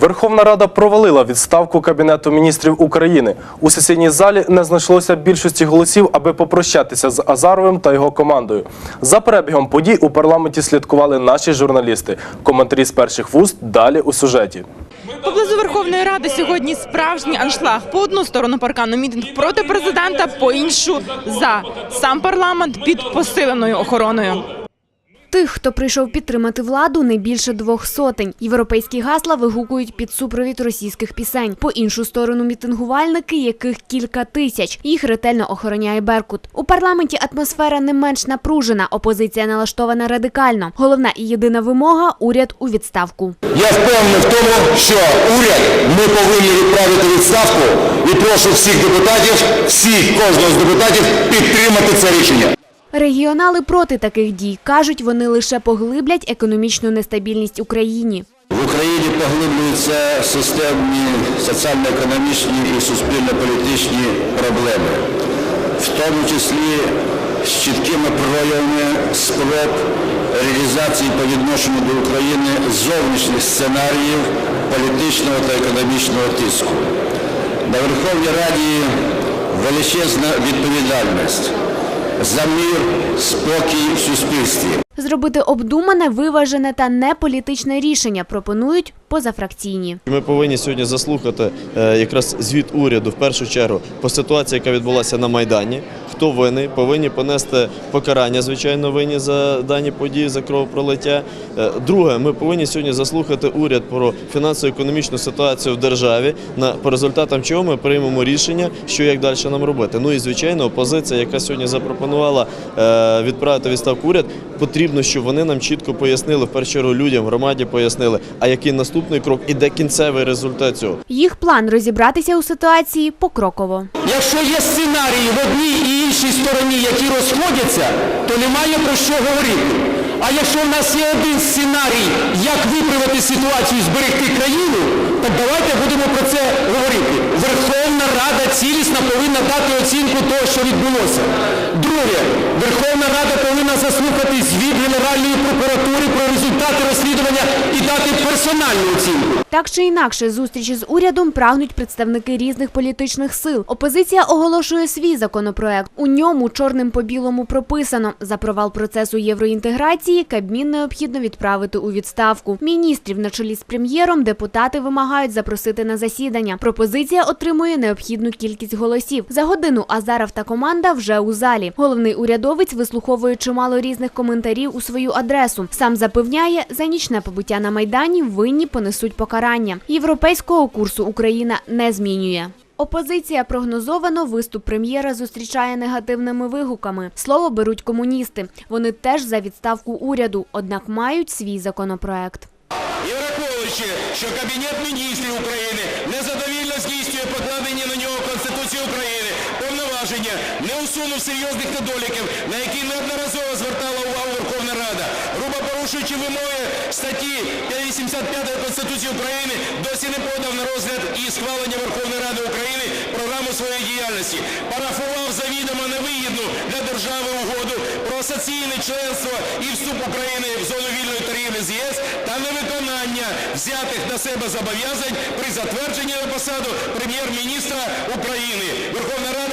Верховна Рада провалила відставку Кабінету міністрів України. У сесійній залі не знайшлося більшості голосів, аби попрощатися з Азаровим та його командою. За перебігом подій у парламенті слідкували наші журналісти. Коментарі з перших вуст далі у сюжеті. Поблизу Верховної Ради сьогодні справжній аншлаг. По одну сторону паркану мітинг проти президента, по іншу за сам парламент під посиленою охороною. Тих, хто прийшов підтримати владу, не більше двох сотень. Європейські гасла вигукують під супровід російських пісень. По іншу сторону мітингувальники, яких кілька тисяч. Їх ретельно охороняє Беркут. У парламенті атмосфера не менш напружена. Опозиція налаштована радикально. Головна і єдина вимога уряд у відставку. Я впевнений в тому, що уряд ми повинні відправити відставку і прошу всіх депутатів, всіх кожного з депутатів підтримати це рішення. Регіонали проти таких дій кажуть, вони лише поглиблять економічну нестабільність Україні. В Україні поглиблюються системні соціально-економічні і суспільно-політичні проблеми, в тому числі з чіткими проявами спроб реалізації по відношенню до України зовнішніх сценаріїв політичного та економічного тиску. На Верховній Раді величезна відповідальність за мир, спокій в суспільстві. Зробити обдумане, виважене та неполітичне рішення пропонують позафракційні. Ми повинні сьогодні заслухати е, якраз звіт уряду в першу чергу по ситуації, яка відбулася на Майдані. Хто винний, повинні понести покарання, звичайно, винні за дані події, за кровопролиття. Е, Друге, ми повинні сьогодні заслухати уряд про фінансово-економічну ситуацію в державі, на по результатам чого ми приймемо рішення, що як далі нам робити. Ну і звичайно, опозиція, яка сьогодні запропонувала е, відправити відставку уряд, потрібно, щоб вони нам чітко пояснили в першу чергу людям, громаді пояснили, а який наступний крок і де кінцевий результат цього. Їх план розібратися у ситуації покроково. Якщо є сценарії в одній і іншій стороні, які розходяться, то немає про що говорити. А якщо в нас є один сценарій, як виправити ситуацію, і зберегти країну, то давайте будемо про це говорити. Верховна Рада цілісно повинна дати оцінку того, що відбулося. Друге, Верховна Рада повинна заслухати звіт Генеральної прокуратури про результати розслідування і дати персональну оцінку. Так чи інакше, зустрічі з урядом прагнуть представники різних політичних сил. Опозиція оголошує свій законопроект. У ньому чорним по білому прописано за провал процесу євроінтеграції Кабмін необхідно відправити у відставку. Міністрів на чолі з прем'єром депутати вимагають запросити на засідання. Пропозиція отримує необхідну кількість голосів. За годину Азаров та команда вже у залі. Головний урядовець вислуховує чимало різних коментарів у свою адресу. Сам запевняє, за нічне побуття на майдані винні понесуть покарання. Європейського курсу Україна не змінює. Опозиція прогнозовано виступ прем'єра зустрічає негативними вигуками. Слово беруть комуністи. Вони теж за відставку уряду, однак мають свій законопроект. І враховуючи, що Кабінет міністрів України незадовільно здійснює покладені на нього Конституції України повноваження, не усунув серйозних недоліків, на які неодноразово звертала увагу Верховна Рада, грубо порушуючи вимоги статті 85 Конституції України, досі не подав на розгляд і схвалення Верховної Ради України програму своєї діяльності, парафував завідомо невигідну для держави угоду про асоційне членство і вступ України в зону вільної торгівлі з ЄС та невиконання взятих на себе зобов'язань при затвердженні на посаду прем'єр-міністра України. Верховна Рада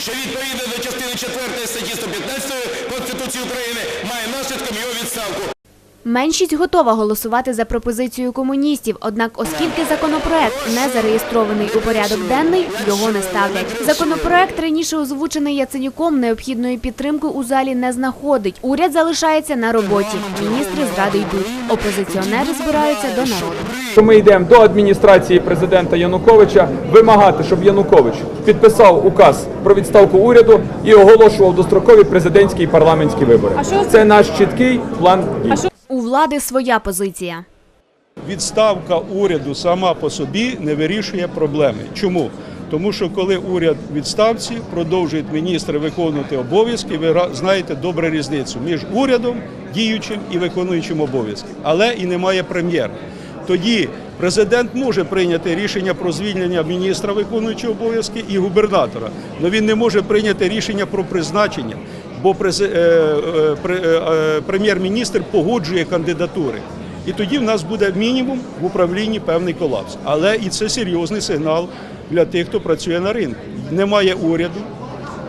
що відповідно до частини 4 статті 115 Конституції України має наслідком його відставку. Меншість готова голосувати за пропозицію комуністів, однак, оскільки законопроект не зареєстрований у порядок денний, його не ставлять. Законопроект раніше озвучений Яценюком необхідної підтримки у залі не знаходить. Уряд залишається на роботі. Міністри з ради йдуть. Опозиціонери збираються до народу. ми йдемо до адміністрації президента Януковича вимагати, щоб Янукович підписав указ про відставку уряду і оголошував дострокові президентські і парламентські вибори. Це наш чіткий план дій. Влади своя позиція. відставка уряду сама по собі не вирішує проблеми. Чому? Тому що коли уряд відставці продовжують міністри виконувати обов'язки, ви знаєте добре різницю між урядом, діючим і виконуючим обов'язки, але і немає прем'єра. Тоді президент може прийняти рішення про звільнення міністра виконуючого обов'язки і губернатора, але він не може прийняти рішення про призначення, бо е, е, е, прем'єр-міністр погоджує кандидатури. І тоді в нас буде мінімум в управлінні певний колапс. Але і це серйозний сигнал для тих, хто працює на ринку. Немає уряду.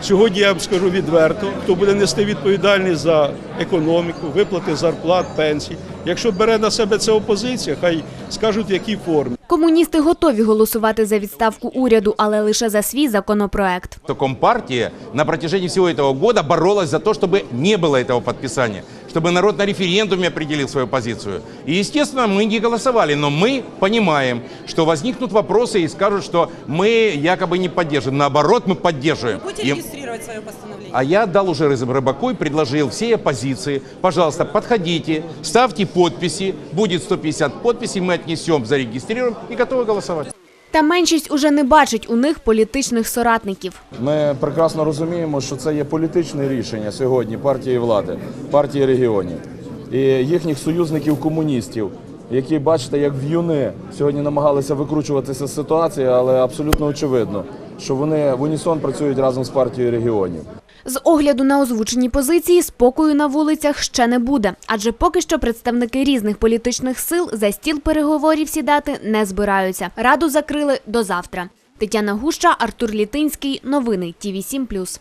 Сьогодні я вам скажу відверто, хто буде нести відповідальність за економіку, виплати зарплат, пенсій. Якщо бере на себе це опозиція, хай скажуть в якій формі. Комуністи готові голосувати за відставку уряду, але лише за свій законопроект. то Компартия на протяжении всего этого года боролась за то, чтобы не было этого подписания, чтобы народ на референдуме определил свою позицию. И, естественно, мы не голосовали, но мы понимаем, что возникнут вопросы и скажут, что мы якобы не поддерживаем. Наоборот, мы поддерживаем. Будете И- регистрировать свое постановление? а я дал уже Рызам Рыбаку и предложил всей оппозиции, пожалуйста, подходите, ставьте подписи, будет 150 подписей, мы отнесем, зарегистрируем и готовы голосовать. Та меншість уже не бачить у них політичних соратників. Ми прекрасно розуміємо, що це є політичне рішення сьогодні партії влади, партії регіонів і їхніх союзників комуністів, які бачите, як в'юни сьогодні намагалися викручуватися з ситуації, але абсолютно очевидно, що вони в унісон працюють разом з партією регіонів. З огляду на озвучені позиції спокою на вулицях ще не буде, адже поки що представники різних політичних сил за стіл переговорів сідати не збираються. Раду закрили до завтра. Тетяна Гуща, Артур Літинський. Новини ТІВІ 7+.